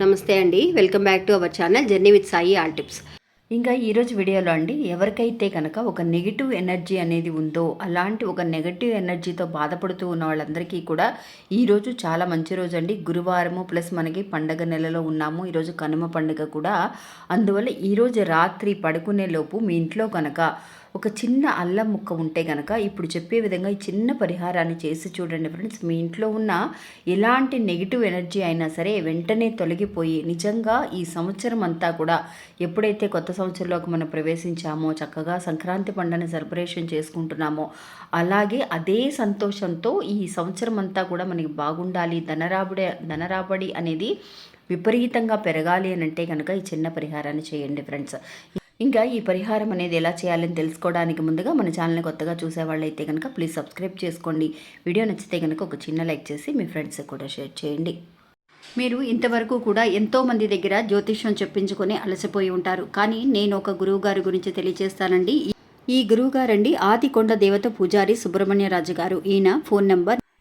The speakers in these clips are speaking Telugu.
నమస్తే అండి. Welcome back to our channel journey with Sai all tips. ఇంకా ఈరోజు వీడియోలో అండి ఎవరికైతే కనుక ఒక నెగిటివ్ ఎనర్జీ అనేది ఉందో అలాంటి ఒక నెగిటివ్ ఎనర్జీతో బాధపడుతూ ఉన్న వాళ్ళందరికీ కూడా ఈరోజు చాలా మంచి రోజు అండి. గురువారము ప్లస్ మనకి పండగ నెలలో ఉన్నాము. ఈరోజు కనుమ పండుగ కూడా. అందువల్ల ఈరోజు రాత్రి పడుకునే లోపు మీ ఇంట్లో కనుక ఒక చిన్న అల్లం ముక్క ఉంటే కనుక ఇప్పుడు చెప్పే విధంగా ఈ చిన్న పరిహారాన్ని చేసి చూడండి ఫ్రెండ్స్ మీ ఇంట్లో ఉన్న ఎలాంటి నెగిటివ్ ఎనర్జీ అయినా సరే వెంటనే తొలగిపోయి నిజంగా ఈ సంవత్సరం అంతా కూడా ఎప్పుడైతే కొత్త సంవత్సరంలోకి మనం ప్రవేశించామో చక్కగా సంక్రాంతి పండుగని సెలబ్రేషన్ చేసుకుంటున్నామో అలాగే అదే సంతోషంతో ఈ సంవత్సరం అంతా కూడా మనకి బాగుండాలి ధనరాబడి ధనరాబడి అనేది విపరీతంగా పెరగాలి అని అంటే కనుక ఈ చిన్న పరిహారాన్ని చేయండి ఫ్రెండ్స్ ఇంకా ఈ పరిహారం అనేది ఎలా చేయాలని తెలుసుకోవడానికి ముందుగా మన ఛానల్ని కొత్తగా చూసేవాళ్ళు అయితే కనుక ప్లీజ్ సబ్స్క్రైబ్ చేసుకోండి. వీడియో నచ్చితే కనుక ఒక చిన్న లైక్ చేసి మీ ఫ్రెండ్స్ కూడా షేర్ చేయండి. మీరు ఇంతవరకు కూడా ఎంతో మంది దగ్గర జ్యోతిష్యం చెప్పించుకొని అలసిపోయి ఉంటారు. కానీ నేను ఒక గురువు గారి గురించి తెలియజేస్తానండి ఈ గురువు గారండి ఆదికొండ దేవత పూజారి సుబ్రహ్మణ్యరాజు గారు ఈయన phone number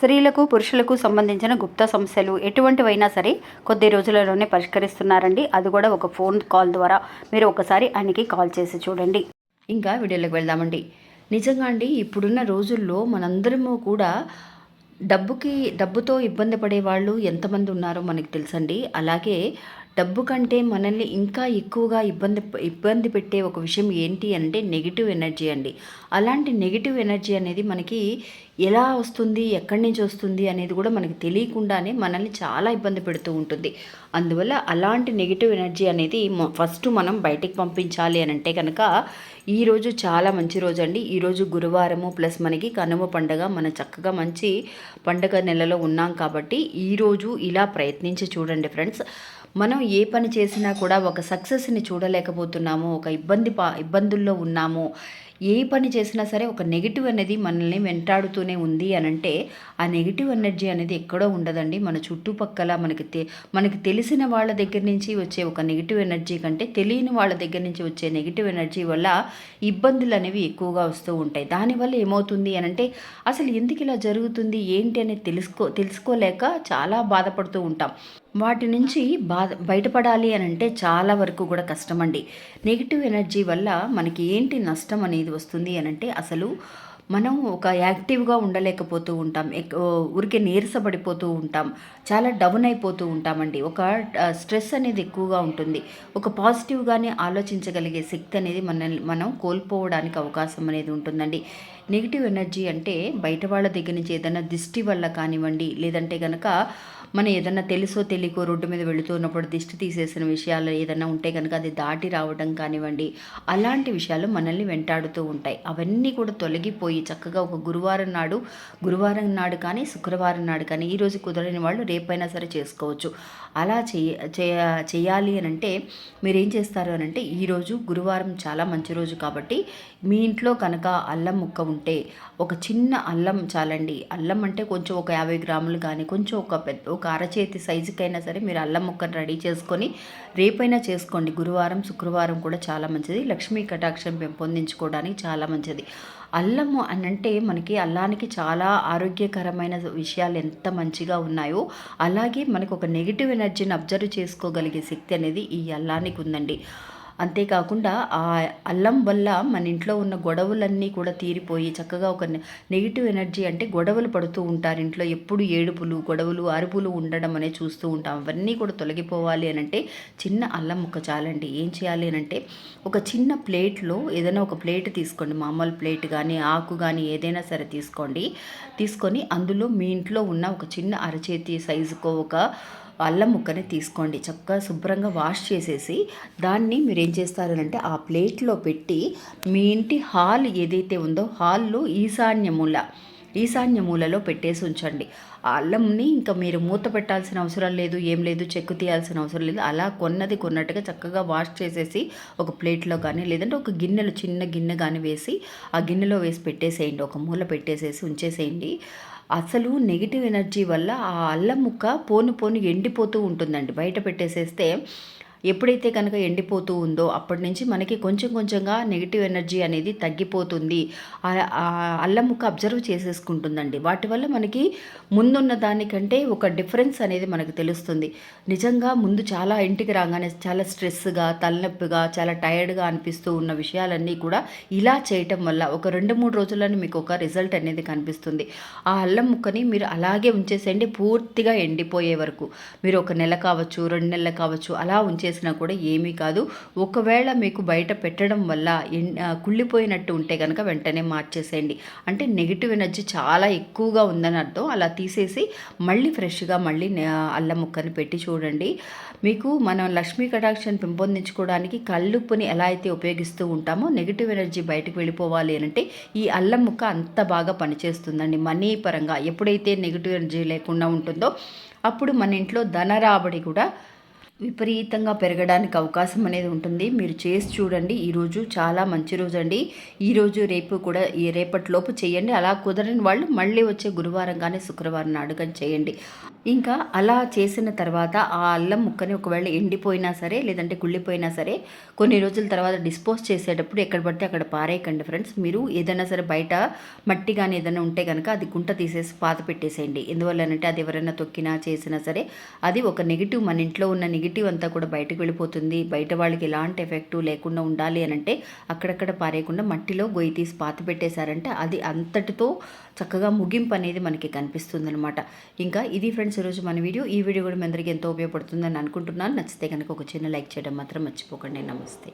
స్త్రీలకు పురుషులకు సంబంధించిన గుప్త సమస్యలు ఎటువంటివైనా సరే కొద్ది రోజులలోనే పరిష్కరిస్తున్నారండి. అది కూడా ఒక ఫోన్ కాల్ ద్వారా. మీరు ఒకసారి ఆయనకి కాల్ చేసి చూడండి. ఇంకా వీడియోలోకి వెళ్దామండి. నిజంగా అండి ఇప్పుడున్న రోజుల్లో మనందరము కూడా డబ్బుకి డబ్బుతో ఇబ్బంది పడే వాళ్ళు ఎంతమంది ఉన్నారో మనకి తెలుసండి. అలాగే డబ్బు కంటే మనల్ని ఇంకా ఎక్కువగా ఇబ్బంది ఇబ్బంది పెట్టే ఒక విషయం ఏంటి అంటే నెగిటివ్ ఎనర్జీ అండి. అలాంటి నెగిటివ్ ఎనర్జీ అనేది మనకి ఎలా వస్తుంది ఎక్కడి నుంచి వస్తుంది అనేది కూడా మనకి తెలియకుండానే మనల్ని చాలా ఇబ్బంది పెడుతూ ఉంటుంది. అందువల్ల అలాంటి నెగిటివ్ ఎనర్జీ అనేది ఫస్ట్ మనం బయటికి పంపించాలి అని అంటే కనుక ఈరోజు చాలా మంచి రోజు అండి. ఈరోజు గురువారము ప్లస్ మనకి కనుమ పండగ మన చక్కగా మంచి పండగ నెలలో ఉన్నాం కాబట్టి ఈరోజు ఇలా ప్రయత్నించి చూడండి ఫ్రెండ్స్. మనం ఏ పని చేసినా కూడా ఒక సక్సెస్ని చూడలేకపోతున్నాము ఒక ఇబ్బంది పా ఇబ్బందుల్లో ఉన్నాము. ఏ పని చేసినా సరే ఒక నెగిటివ్ అనేది మనల్ని వెంటాడుతూనే ఉంది అని అంటే ఆ నెగిటివ్ ఎనర్జీ అనేది ఎక్కడో ఉండదండి. మన చుట్టుపక్కల మనకి తె మనకి తెలిసిన వాళ్ళ దగ్గర నుంచి వచ్చే ఒక నెగిటివ్ ఎనర్జీ కంటే తెలియని వాళ్ళ దగ్గర నుంచి వచ్చే నెగిటివ్ ఎనర్జీ వల్ల ఇబ్బందులు అనేవి ఎక్కువగా వస్తూ ఉంటాయి. దానివల్ల ఏమవుతుంది అని అంటే అసలు ఎందుకు ఇలా జరుగుతుంది? ఏంటి అనేది తెలుసుకో తెలుసుకోలేక చాలా బాధపడుతూ ఉంటాం. వాటి నుంచి బాధ బయటపడాలి అని అంటే చాలా వరకు కూడా కష్టమండి. నెగిటివ్ ఎనర్జీ వల్ల మనకి ఏంటి నష్టం అనేది వస్తుంది అని అంటే అసలు మనం ఒక యాక్టివ్గా ఉండలేకపోతూ ఉంటాం. ఊరికే నీరసపడిపోతూ ఉంటాం. చాలా డౌన్ అయిపోతూ ఉంటామండి. ఒక స్ట్రెస్ అనేది ఎక్కువగా ఉంటుంది. ఒక పాజిటివ్గానే ఆలోచించగలిగే శక్తి అనేది మన మనం కోల్పోవడానికి అవకాశం అనేది ఉంటుందండి. నెగిటివ్ ఎనర్జీ అంటే బయట వాళ్ళ దగ్గర నుంచి ఏదైనా దిష్టి వల్ల కానివ్వండి లేదంటే కనుక మనం ఏదన్నా తెలుసో తెలియకో రోడ్డు మీద వెళుతున్నప్పుడు దిష్టి తీసేసిన విషయాలు ఏదైనా ఉంటే కనుక అది దాటి రావడం కానివ్వండి అలాంటి విషయాలు మనల్ని వెంటాడుతూ ఉంటాయి. అవన్నీ కూడా తొలగిపోయి చక్కగా ఒక గురువారం నాడు గురువారం నాడు కానీ శుక్రవారం నాడు కానీ ఈరోజు కుదరని వాళ్ళు రేపైనా సరే చేసుకోవచ్చు. అలా చేయ చేయాలి అని అంటే మీరు ఏం చేస్తారు అని అంటే ఈరోజు గురువారం చాలా మంచి రోజు కాబట్టి మీ ఇంట్లో కనుక అల్లం ముక్క ఉంటే ఒక చిన్న అల్లం చాలండి. అల్లం అంటే కొంచెం ఒక యాభై గ్రాములు కానీ కొంచెం ఒక పెద్ద ఒక అరచేతి సైజుకైనా సరే మీరు అల్లం ముక్కను రెడీ చేసుకొని రేపైనా చేసుకోండి. గురువారం శుక్రవారం కూడా చాలా మంచిది. లక్ష్మీ కటాక్షం పెంపొందించుకోవడానికి చాలా మంచిది. అల్లము అని అంటే మనకి అల్లానికి చాలా ఆరోగ్యకరమైన విషయాలు ఎంత మంచిగా ఉన్నాయో అలాగే మనకు ఒక నెగిటివ్ ఎనర్జీని అబ్జర్వ్ చేసుకోగలిగే శక్తి అనేది ఈ అల్లానికి ఉందండి. అంతేకాకుండా ఆ అల్లం వల్ల మన ఇంట్లో ఉన్న గొడవలన్నీ కూడా తీరిపోయి చక్కగా ఒక నెగిటివ్ ఎనర్జీ అంటే గొడవలు పడుతూ ఉంటారు. ఇంట్లో ఎప్పుడు ఏడుపులు గొడవలు అరుపులు ఉండడం అనేది చూస్తూ ఉంటాం. అవన్నీ కూడా తొలగిపోవాలి అని అంటే చిన్న అల్లం ముక్క చాలండి. ఏం చేయాలి అని అంటే ఒక చిన్న ప్లేట్లో ఏదైనా ఒక ప్లేట్ తీసుకోండి. మామూలు ప్లేట్ కానీ ఆకు కానీ ఏదైనా సరే తీసుకోండి. తీసుకొని అందులో మీ ఇంట్లో ఉన్న ఒక చిన్న అరచేతి సైజుకో ఒక అల్లం ముక్కని తీసుకోండి. చక్కగా శుభ్రంగా వాష్ చేసేసి దాన్ని మీరు ఏం చేస్తారంటే ఆ ప్లేట్లో పెట్టి మీ ఇంటి హాల్ ఏదైతే ఉందో హాల్లో ఈశాన్య మూల ఈశాన్య మూలలో పెట్టేసి ఉంచండి. ఆ అల్లంని ఇంకా మీరు మూత పెట్టాల్సిన అవసరం లేదు ఏం లేదు చెక్కు తీయాల్సిన అవసరం లేదు. అలా కొన్నది కొన్నట్టుగా చక్కగా వాష్ చేసేసి ఒక ప్లేట్లో కానీ లేదంటే ఒక గిన్నెలో చిన్న గిన్నె కానీ వేసి ఆ గిన్నెలో వేసి పెట్టేసేయండి. ఒక మూల పెట్టేసేసి ఉంచేసేయండి. అసలు నెగిటివ్ ఎనర్జీ వల్ల ఆ అల్లం ముక్క పోను పోను ఎండిపోతూ ఉంటుందండి. బయట పెట్టేసేస్తే ఎప్పుడైతే కనుక ఎండిపోతూ ఉందో అప్పటి నుంచి మనకి కొంచెం కొంచెంగా నెగిటివ్ ఎనర్జీ అనేది తగ్గిపోతుంది. ఆ- అల్లం ముక్క అబ్జర్వ్ చేసేసుకుంటుందండి. వాటి వల్ల మనకి ముందున్న దానికంటే ఒక డిఫరెన్స్ అనేది మనకు తెలుస్తుంది. నిజంగా ముందు చాలా ఇంటికి రాగానే చాలా స్ట్రెస్గా తలనొప్పిగా చాలా టైర్డ్గా అనిపిస్తూ ఉన్న విషయాలన్నీ కూడా ఇలా చేయటం వల్ల ఒక రెండు మూడు రోజుల్లోనే మీకు ఒక రిజల్ట్ అనేది కనిపిస్తుంది. ఆ అల్లం ముక్కని మీరు అలాగే ఉంచేసేయండి. పూర్తిగా ఎండిపోయే వరకు. మీరు ఒక నెల కావచ్చు రెండు నెలలు కావచ్చు అలా ఉంచే చేసినా కూడా ఏమీ కాదు. ఒకవేళ మీకు బయట పెట్టడం వల్ల కుళ్ళిపోయినట్టు ఉంటే కనుక వెంటనే మార్చేసేయండి. అంటే నెగిటివ్ ఎనర్జీ చాలా ఎక్కువగా ఉందని అర్థం. అలా తీసేసి మళ్ళీ ఫ్రెష్గా మళ్ళీ అల్లం ముక్కని పెట్టి చూడండి. మీకు మనం లక్ష్మీ కటాక్షం పెంపొందించుకోవడానికి కల్లుప్పుని ఎలా అయితే ఉపయోగిస్తూ ఉంటామో నెగిటివ్ ఎనర్జీ బయటకు వెళ్ళిపోవాలి అని అంటే ఈ అల్లం ముక్క అంత బాగా పనిచేస్తుందండి. మనీ పరంగా ఎప్పుడైతే నెగిటివ్ ఎనర్జీ లేకుండా ఉంటుందో అప్పుడు మన ఇంట్లో ధన రాబడి కూడా విపరీతంగా పెరగడానికి అవకాశం అనేది ఉంటుంది. మీరు చేసి చూడండి. ఈరోజు చాలా మంచి రోజు అండి. ఈరోజు రేపు కూడా ఈ రేపటిలోపు చేయండి. అలా కుదరని వాళ్ళు మళ్ళీ వచ్చే గురువారం కానీ శుక్రవారం నాడు కానీ చేయండి. ఇంకా అలా చేసిన తర్వాత ఆ అల్లం ముక్కని ఒకవేళ ఎండిపోయినా సరే లేదంటే కుళ్ళిపోయినా సరే కొన్ని రోజుల తర్వాత డిస్పోజ్ చేసేటప్పుడు ఎక్కడ పడితే అక్కడ పారేయకండి ఫ్రెండ్స్. మీరు ఏదైనా సరే బయట మట్టి కానీ ఏదైనా ఉంటే కనుక అది గుంట తీసేసి పాత పెట్టేసేయండి. ఎందువల్లనంటే అది ఎవరైనా తొక్కినా చేసినా సరే అది ఒక నెగిటివ్ మన ఇంట్లో ఉన్న నెగిటివ్ అంతా కూడా బయటకు వెళ్ళిపోతుంది. బయట వాళ్ళకి ఎలాంటి ఎఫెక్ట్ లేకుండా ఉండాలి అని అంటే అక్కడక్కడ పారేయకుండా మట్టిలో గొయ్యి తీసి పాత పెట్టేశారంటే అది అంతటితో చక్కగా ముగింపు అనేది మనకి కనిపిస్తుంది అనమాట ఇంకా ఇది ఫ్రెండ్స్ ఫ్రెండ్స్ ఈరోజు మన వీడియో. ఈ వీడియో కూడా మీ అందరికీ ఎంతో ఉపయోగపడుతుందని అనుకుంటున్నాను. నచ్చితే కనుక ఒక చిన్న లైక్ చేయడం మాత్రం మర్చిపోకండి. నమస్తే.